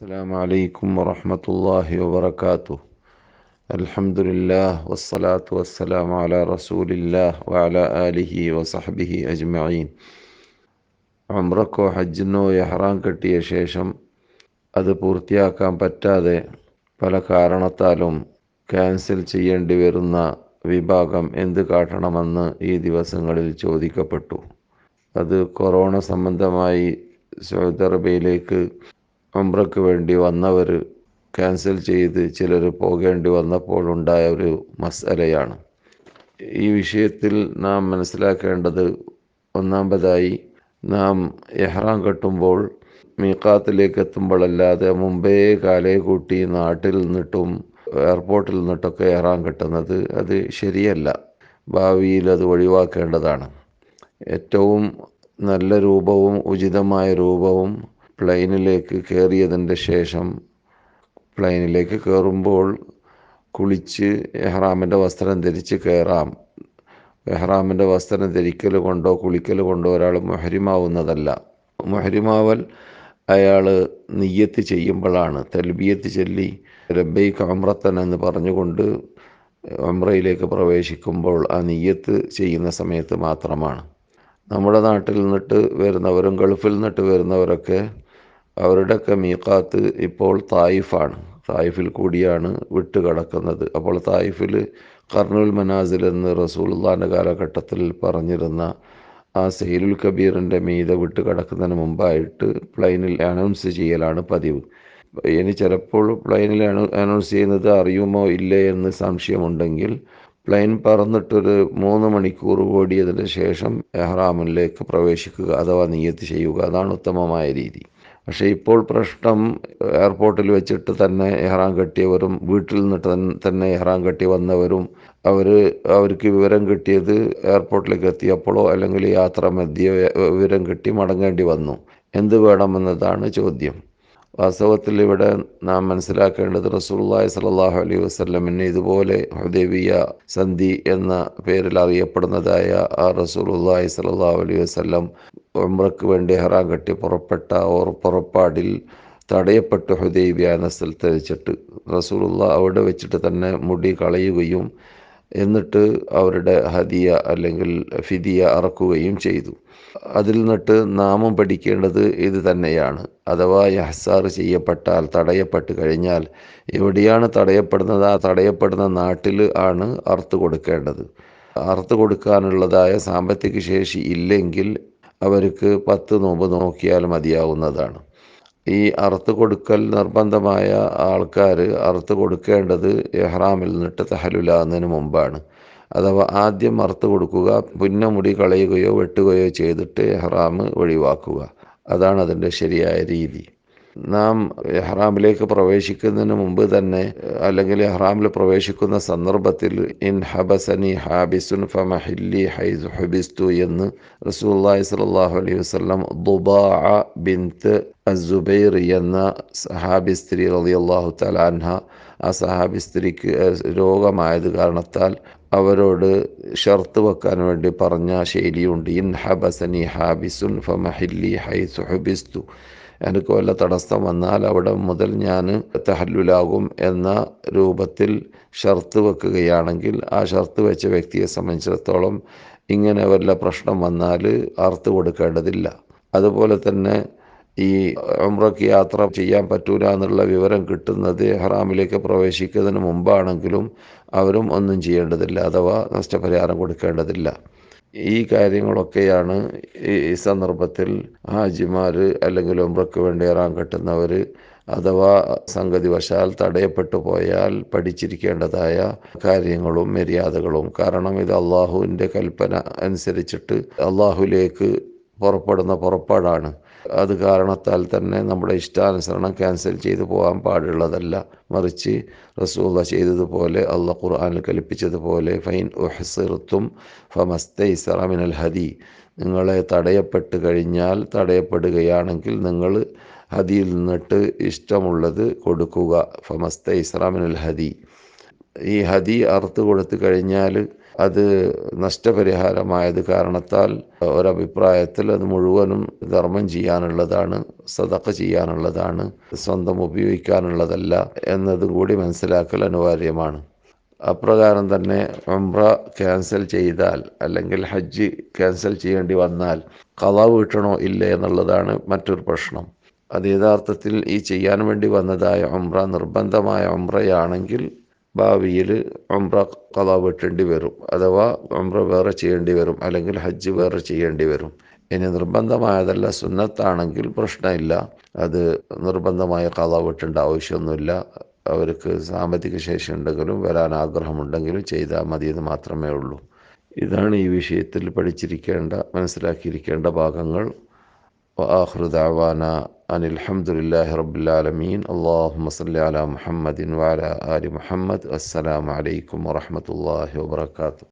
السلام عليكم ورحمة الله وبركاته الحمد لله والصلاة والسلام على رسول الله وعلى آله وصحبه أجمعين ഉംറക്കോ ഹജ്ജിനോ എഹ്റാം കെട്ടിയ ശേഷം അത് പൂർത്തിയാക്കാൻ പറ്റാതെ പല കാരണത്താലും ക്യാൻസൽ ചെയ്യേണ്ടി വരുന്ന വിഭാഗം എന്ത് കാട്ടണമെന്ന് ഈ ദിവസങ്ങളിൽ ചോദിക്കപ്പെട്ടു അത് കൊറോണ സംബന്ധമായി സൗദി അറേബ്യയിലേക്ക് ഉംറയ്ക്ക് വേണ്ടി വന്നവർ ക്യാൻസൽ ചെയ്ത് ചിലർ പോകേണ്ടി വന്നപ്പോൾ ഉണ്ടായ ഒരു മസലയാണ് ഈ വിഷയത്തിൽ നാം മനസ്സിലാക്കേണ്ടത് ഒന്നാമതായി നാം എഹ്റാം കെട്ടുമ്പോൾ മീക്കാത്തിലേക്ക് എത്തുമ്പോഴല്ലാതെ മുമ്പേ കാലേ കൂട്ടി നാട്ടിൽ നിന്നിട്ടും എയർപോർട്ടിൽ നിന്നിട്ടൊക്കെ എഹ്റാം കെട്ടുന്നത് അത് ശരിയല്ല. ഭാവിയിൽ അത് ഒഴിവാക്കേണ്ടതാണ്. ഏറ്റവും നല്ല രൂപവും ഉചിതമായ രൂപവും പ്ലെയിനിലേക്ക് കയറിയതിന്റെ ശേഷം പ്ലെയിനിലേക്ക് കയറുമ്പോൾ കുളിച്ച് എഹ്റാമിന്റെ വസ്ത്രം ധരിച്ച് കയറാം. എഹ്റാമിന്റെ വസ്ത്രം ധരിക്കൽ കൊണ്ടോ കുളിക്കൽ കൊണ്ടോ ഒരാൾ മൊഹരിമാവുന്നതല്ല. മൊഹരിമാവൽ അയാൾ നെയ്യത്ത് ചെയ്യുമ്പോഴാണ്. തൽബിയത്ത് ചൊല്ലി റബ്ബൈക്ക് അമ്രത്തൻ എന്ന് പറഞ്ഞുകൊണ്ട് അമ്രയിലേക്ക് പ്രവേശിക്കുമ്പോൾ ആ നെയ്യത്ത് ചെയ്യുന്ന സമയത്ത് മാത്രമാണ്. നമ്മുടെ നാട്ടിൽ നിന്നിട്ട് വരുന്നവരും ഗൾഫിൽ നിന്നിട്ട് വരുന്നവരൊക്കെ അവരുടെയൊക്കെ മീക്കാത്ത് ഇപ്പോൾ തായിഫാണ്. തായിഫിൽ കൂടിയാണ് വിട്ട് കിടക്കുന്നത് അപ്പോൾ തായിഫിൽ കർണുൽ മനാസിൽ എന്ന് റസൂൽദാന്റെ കാലഘട്ടത്തിൽ പറഞ്ഞിരുന്ന ആ സെയിലുൽ കബീറിന്റെ മീത വിട്ട് കിടക്കുന്നതിന് മുമ്പായിട്ട് പ്ലെയിനിൽ അനൗൺസ് ചെയ്യലാണ് പതിവ്. ഇനി ചിലപ്പോൾ പ്ലെയിനിൽ അനൗൺസ് ചെയ്യുന്നത് അറിയുമോ ഇല്ലേ എന്ന് സംശയമുണ്ടെങ്കിൽ പ്ലെയിൻ പറന്നിട്ടൊരു മൂന്ന് മണിക്കൂർ ഓടിയതിന് ശേഷം എഹ്റാമിലേക്ക് പ്രവേശിക്കുക അഥവാ നിയത്ത് ചെയ്യുക. അതാണ് ഉത്തമമായ രീതി. പക്ഷേ ഇപ്പോൾ പ്രശ്നം എയർപോർട്ടിൽ വെച്ചിട്ട് തന്നെ എഹ്റാം കെട്ടിയവരും വീട്ടിൽ നിന്നിട്ട് തന്നെ എഹ്റാം കെട്ടി വന്നവരും അവർ അവർക്ക് വിവരം കിട്ടിയത് എയർപോർട്ടിലേക്ക് എത്തിയപ്പോഴോ അല്ലെങ്കിൽ യാത്ര മധ്യേ വിവരം കിട്ടി മടങ്ങേണ്ടി വന്നു. എന്ത് വേണമെന്നതാണ് ചോദ്യം. വാസ്തവത്തിൽ ഇവിടെ നാം മനസ്സിലാക്കേണ്ടത് റസൂള്ളി സലാഹു അലൈഹി വസ്ലമിന് ഇതുപോലെ ഹുദൈബിയ സന്ധി എന്ന പേരിൽ അറിയപ്പെടുന്നതായ ആ റസൂള്ളി സലാഹു അലൈഹി വസ്ലം ഉംറക്ക് വേണ്ടി ഹറാം കെട്ടി പുറപ്പെട്ട ഓർ പുറപ്പാടിൽ തടയപ്പെട്ട് ഹുദൈബിയ എന്ന സ്ഥലത്ത് വെച്ചിട്ട് റസൂലുള്ള അവിടെ വെച്ചിട്ട് തന്നെ മുടി കളയുകയും എന്നിട്ട് അവരുടെ ഹദിയ അല്ലെങ്കിൽ ഫിദിയ അറക്കുകയും ചെയ്തു. അതിൽ നിന്നിട്ട് നാമം പഠിക്കേണ്ടത് ഇത് തന്നെയാണ്. അഥവാ യഹസാർ ചെയ്യപ്പെട്ടാൽ തടയപ്പെട്ട് കഴിഞ്ഞാൽ എവിടെയാണ് തടയപ്പെടുന്നത്? ആ തടയപ്പെടുന്ന നാട്ടിൽ ആണ് അറുത്ത് കൊടുക്കേണ്ടത്. അറുത്ത് കൊടുക്കാനുള്ളതായ സാമ്പത്തിക ശേഷി ഇല്ലെങ്കിൽ അവർക്ക് പത്ത് നോമ്പ് നോക്കിയാൽ മതിയാവുന്നതാണ്. ഈ അറുത്ത് കൊടുക്കൽ നിർബന്ധമായ ആൾക്കാർ അറുത്ത് കൊടുക്കേണ്ടത് എഹ്റാമിൽ നിന്നിട്ട് തഹലുലാകുന്നതിന് മുമ്പാണ്. അഥവാ ആദ്യം അറുത്ത് കൊടുക്കുക പുന്ന മുടി കളയുകയോ വെട്ടുകയോ ചെയ്തിട്ട് എഹ്റാം ഒഴിവാക്കുക. അതാണ് അതിന്റെ ശരിയായ രീതി. നാം എഹ്റാമിലേക്ക് പ്രവേശിക്കുന്നതിന് മുമ്പ് തന്നെ അല്ലെങ്കിൽ എഹ്റാമിൽ പ്രവേശിക്കുന്ന സന്ദർഭത്തിൽ ഇൻ ഹബസനി ഹാബിസുൻ ഫമഹില്ലി ഹൈസ് ഹബിസ്തു എന്ന് റസൂല്ലാഹി സ്വല്ലല്ലാഹു അലൈഹി വസ്ലം ദുബാ ബിൻത്ത് അസുബൈർ എന്ന സഹാബി സ്ത്രീ റളിയല്ലാഹു തലാൻഹ ആ സഹാബി സ്ത്രീക്ക് രോഗമായത് കാരണത്താൽ അവരോട് ഷർത്ത് വെക്കാൻ വേണ്ടി പറഞ്ഞ ശൈലിയുണ്ട്. ഇൻ ഹബസനി ഹാബിസുൻ ഫമഹില്ലി ഹൈസ് ഹുബിസ്തു എനിക്ക് വല്ല തടസ്സം വന്നാൽ അവിടെ മുതൽ ഞാൻ തഹല്ലുലാകും എന്ന രൂപത്തിൽ ഷർത്ത് വെക്കുകയാണെങ്കിൽ ആ ഷർത്ത് വെച്ച വ്യക്തിയെ സംബന്ധിച്ചിടത്തോളം ഇങ്ങനെ വല്ല പ്രശ്നം വന്നാൽ അർത്ത് കൊടുക്കേണ്ടതില്ല. അതുപോലെ തന്നെ ഈ ഉംറക്ക് യാത്ര ചെയ്യാൻ പറ്റൂല എന്നുള്ള വിവരം കിട്ടുന്നത് ഹറാമിലേക്ക് പ്രവേശിക്കുന്നതിന് മുമ്പാണെങ്കിലും അവരും ഒന്നും ചെയ്യേണ്ടതില്ല അഥവാ നഷ്ടപരിഹാരം കൊടുക്കേണ്ടതില്ല. ഈ കാര്യങ്ങളൊക്കെയാണ് ഈ സന്ദർഭത്തിൽ ഹാജിമാർ അല്ലെങ്കിൽ ഉംറക്ക് വേണ്ടി ഇറാൻ കെട്ടുന്നവർ അഥവാ സംഗതി വശാൽ തടയപ്പെട്ടു പോയാൽ പഠിച്ചിരിക്കേണ്ടതായ കാര്യങ്ങളും മര്യാദകളും. കാരണം ഇത് അള്ളാഹുവിന്റെ കൽപ്പന അനുസരിച്ചിട്ട് അള്ളാഹുലേക്ക് പുറപ്പെടുന്ന പുറപ്പാടാണ്. അത് കാരണത്താൽ തന്നെ നമ്മുടെ ഇഷ്ടാനുസരണം ക്യാൻസൽ ചെയ്തു പോകാൻ പാടുള്ളതല്ല. മറിച്ച് റസൂള്ള ചെയ്തതുപോലെ അള്ളാഹ് ഖുർആാനിൽ കൽപ്പിച്ചതുപോലെ ഫൈൻ ഉഹസിർത്തും ഫമസ്തൈസറമിനൽ ഹദി. നിങ്ങളെ തടയപ്പെട്ട് കഴിഞ്ഞാൽ തടയപ്പെടുകയാണെങ്കിൽ നിങ്ങൾ ഹദിയിൽ നിന്നിട്ട് ഇഷ്ടമുള്ളത് കൊടുക്കുക. ഫമസ്തൈസറമിനൽ ഹദി. ഈ ഹദി അറുത്ത് കൊടുത്തു കഴിഞ്ഞാൽ അത് നഷ്ടപരിഹാരമായത് കാരണത്താൽ ഒരഭിപ്രായത്തിൽ അത് മുഴുവനും ധർമ്മം ചെയ്യാനുള്ളതാണ് സതക്ക ചെയ്യാനുള്ളതാണ് സ്വന്തം ഉപയോഗിക്കാനുള്ളതല്ല എന്നതും കൂടി മനസ്സിലാക്കൽ അനിവാര്യമാണ്. അപ്രകാരം തന്നെ ഉംറ ക്യാൻസൽ ചെയ്താൽ അല്ലെങ്കിൽ ഹജ്ജ് ക്യാൻസൽ ചെയ്യേണ്ടി വന്നാൽ കഥ വീട്ടണോ ഇല്ലേ എന്നുള്ളതാണ് മറ്റൊരു പ്രശ്നം. അത് യഥാർത്ഥത്തിൽ ഈ ചെയ്യാൻ വേണ്ടി വന്നതായ ഉംറ നിർബന്ധമായ ഉംറയാണെങ്കിൽ ഭാവിയിൽ അമ്ര കഥ വെട്ടേണ്ടി വരും. അഥവാ അമ്ര വേറെ ചെയ്യേണ്ടി വരും. അല്ലെങ്കിൽ ഹജ്ജ് വേറെ ചെയ്യേണ്ടി വരും. ഇനി നിർബന്ധമായതല്ല സുന്നത്താണെങ്കിൽ പ്രശ്നമില്ല. അത് നിർബന്ധമായ കഥ വെട്ടേണ്ട ആവശ്യമൊന്നുമില്ല. അവർക്ക് സാമ്പത്തിക ശേഷി ഉണ്ടെങ്കിലും വരാൻ ആഗ്രഹമുണ്ടെങ്കിലും ചെയ്താൽ മതി എന്ന് മാത്രമേ ഉള്ളൂ. ഇതാണ് ഈ വിഷയത്തിൽ പഠിച്ചിരിക്കേണ്ട മനസ്സിലാക്കിയിരിക്കേണ്ട ഭാഗങ്ങൾ. ആഹൃദാവാന أن الحمد لله رب العالمين. اللهم صل على محمد وعلى آل محمد. السلام عليكم ورحمة الله وبركاته.